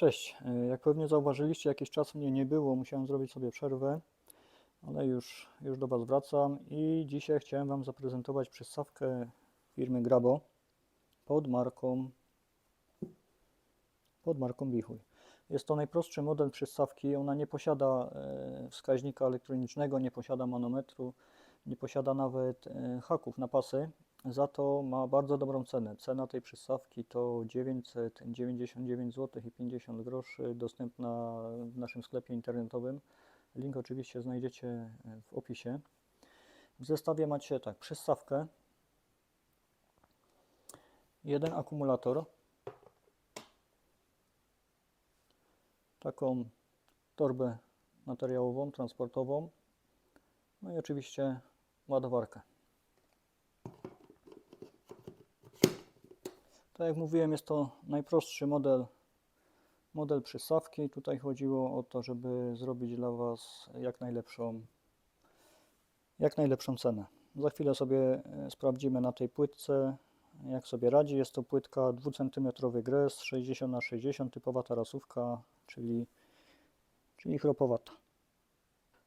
Cześć. E, Jak pewnie zauważyliście, jakiś czas mnie nie było, musiałem zrobić sobie przerwę, ale już, już do Was wracam i dzisiaj chciałem Wam zaprezentować przystawkę firmy Grabo pod marką pod marką Bichuj. Jest to najprostszy model przystawki. Ona nie posiada e, wskaźnika elektronicznego, nie posiada manometru, nie posiada nawet e, haków na pasy. Za to ma bardzo dobrą cenę. Cena tej przystawki to 999 zł i 50 groszy, dostępna w naszym sklepie internetowym. Link oczywiście znajdziecie e, w opisie. W zestawie macie tak, przystawkę, jeden akumulator, taką torbę materiałową, transportową, no i oczywiście ładowarkę. Tak jak mówiłem, jest to najprostszy model, model przystawki. Tutaj chodziło o to, żeby zrobić dla Was jak najlepszą, jak najlepszą cenę. Za chwilę sobie e, sprawdzimy na tej płytce, jak sobie radzi. Jest to płytka 2 cm gres 60 na 60 typowa tarasówka, czyli, czyli chropowata.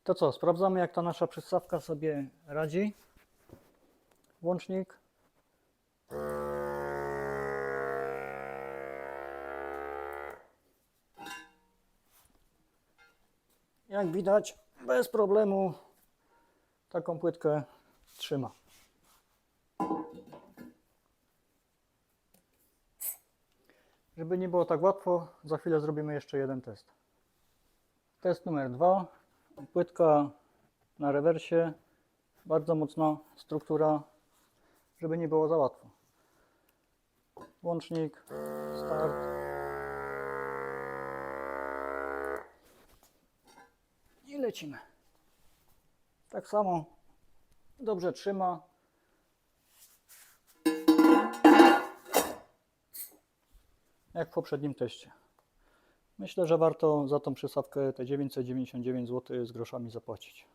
To co, sprawdzamy jak ta nasza przystawka sobie radzi. Łącznik. Jak widać, bez problemu taką płytkę trzyma. Żeby nie było tak łatwo, za chwilę zrobimy jeszcze jeden test. Test numer dwa. Płytka na rewersie, bardzo mocna struktura, żeby nie było za łatwo. Łącznik, start. Lecimy. Tak samo dobrze trzyma. Jak w poprzednim teście. Myślę, że warto za tą przystawkę te 999 zł z groszami zapłacić.